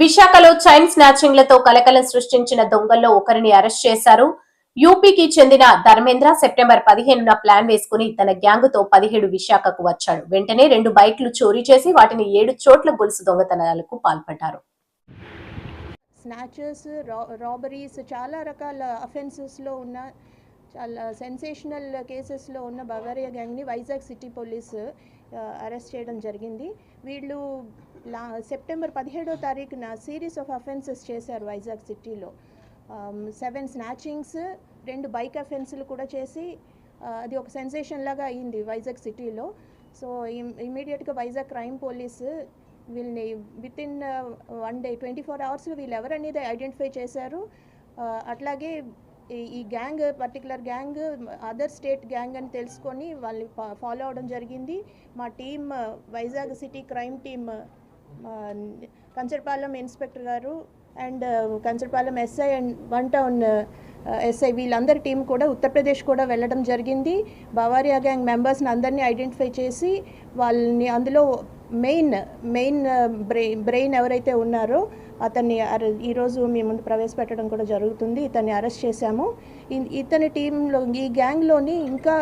విశాఖలో చైన్ స్నాచింగ్లతో కలకలం సృష్టించిన దొంగల్లో ఒకరిని అరెస్ట్ చేశారు. యూపీకి చెందిన ధర్మేంద్ర సెప్టెంబర్ పదిహేనున ప్లాన్ వేసుకుని తన గ్యాంగుతో పదిహేడు విశాఖకు వచ్చాడు. వెంటనే రెండు బైక్లు చోరీ చేసి వాటిని ఏడు చోట్ల గొలుసు దొంగతనాలకు పాల్పడ్డారు. స్నాచెస్ రా రాబరీస్ చాలా రకాల అఫెన్సెస్లో ఉన్న చాలా సెన్సేషనల్ కేసెస్లో ఉన్న బవారియా గ్యాంగ్ని వైజాగ్ సిటీ పోలీస్ అరెస్ట్ చేయడం జరిగింది. వీళ్ళు లా సెప్టెంబర్ పదిహేడో తారీఖున సిరీస్ ఆఫ్ అఫెన్సెస్ చేశారు వైజాగ్ సిటీలో. సెవెన్ స్నాచింగ్స్ రెండు బైక్ అఫెన్స్లు కూడా చేసి అది ఒక సెన్సేషన్ లాగా అయింది వైజాగ్ సిటీలో. సో ఇమీడియట్గా వైజాగ్ క్రైమ్ పోలీస్ వీళ్ళని with in one day twenty four అవర్స్లో వీళ్ళు ఎవరనేది ఐడెంటిఫై చేశారు. అట్లాగే ఈ- ఈ gang particular gang other state gang అని తెలుసుకొని వాళ్ళని ఫాలో అవడం జరిగింది. మా team Vizag city crime team Kancharapalem inspector గారు and Kancharapalem SI and one town SI వీళ్ళందరి టీం కూడా ఉత్తరప్రదేశ్ కూడా వెళ్ళడం జరిగింది. బవారియా గ్యాంగ్ మెంబర్స్ని అందరినీ ఐడెంటిఫై చేసి వాళ్ళని అందులో మెయిన్ మెయిన్ బ్రెయిన్ బ్రెయిన్ ఎవరైతే ఉన్నారో అతన్ని ఈరోజు మీ ముందు ప్రవేశపెట్టడం కూడా జరుగుతుంది. ఇతన్ని అరెస్ట్ చేశాము. ఇతని టీంలో ఈ గ్యాంగ్లోని ఇంకా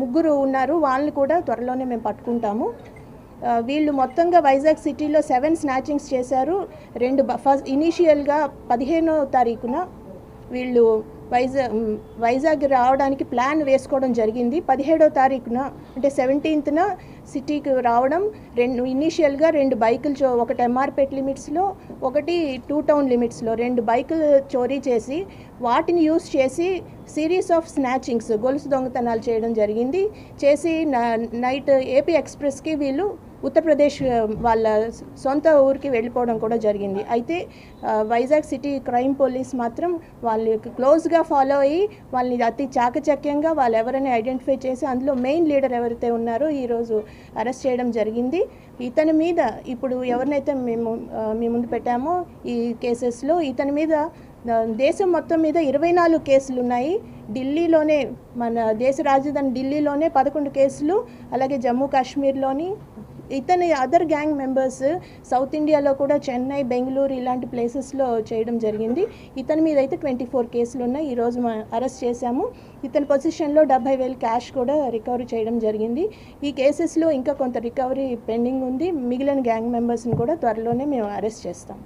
ముగ్గురు ఉన్నారు. వాళ్ళని కూడా త్వరలోనే మేము పట్టుకుంటాము. వీళ్ళు మొత్తంగా వైజాగ్ సిటీలో సెవెన్ స్నాచింగ్స్ చేశారు. రెండు ఫస్ట్ ఇనీషియల్గా పదిహేనో తారీఖున వీళ్ళు వైజాగ్ వైజాగ్ రావడానికి ప్లాన్ వేసుకోవడం జరిగింది. పదిహేడో తారీఖున అంటే సెవెంటీన్త్న సిటీకి రావడం రెండు ఇనీషియల్గా రెండు బైకులు చో ఒకటి ఎంఆర్పేట్ లిమిట్స్లో ఒకటి టూ టౌన్ లిమిట్స్లో రెండు బైకులు చోరీ చేసి వాటిని యూస్ చేసి సిరీస్ ఆఫ్ స్నాచింగ్స్ గొలుసు దొంగతనాలు చేయడం జరిగింది. చేసి న- నైట్ ఏపీ ఎక్స్ప్రెస్కి వీళ్ళు ఉత్తరప్రదేశ్ వాళ్ళ సొంత ఊరికి వెళ్ళిపోవడం కూడా జరిగింది. అయితే వైజాగ్ సిటీ క్రైమ్ పోలీస్ మాత్రం వాళ్ళు క్లోజ్గా ఫాలో అయ్యి వాళ్ళని అతి చాకచక్యంగా వాళ్ళు ఎవరైనా ఐడెంటిఫై చేసి అందులో మెయిన్ లీడర్ ఎవరైతే ఉన్నారో ఈరోజు అరెస్ట్ చేయడం జరిగింది. ఇతని మీద ఇప్పుడు ఎవరినైతే మేము మీ ముందు పెట్టామో ఈ కేసెస్లో ఇతని మీద దేశం మొత్తం మీద ఇరవై నాలుగు కేసులు ఉన్నాయి. ఢిల్లీలోనే మన దేశ రాజధాని ఢిల్లీలోనే పదకొండు కేసులు అలాగే జమ్మూ కాశ్మీర్లోని ఇతని అదర్ గ్యాంగ్ మెంబర్స్ సౌత్ ఇండియాలో కూడా చెన్నై బెంగళూరు ఇలాంటి ప్లేసెస్లో చేయడం జరిగింది. ఇతని మీద అయితే ట్వంటీ ఫోర్ కేసులు ఉన్నాయి. ఈరోజు మా అరెస్ట్ చేశాము. ఇతని పొజిషన్లో డెబ్బై వేలు క్యాష్ కూడా రికవరీ చేయడం జరిగింది. ఈ కేసెస్లో ఇంకా కొంత రికవరీ పెండింగ్ ఉంది. మిగిలిన గ్యాంగ్ మెంబర్స్ని కూడా త్వరలోనే మేము అరెస్ట్ చేస్తాం.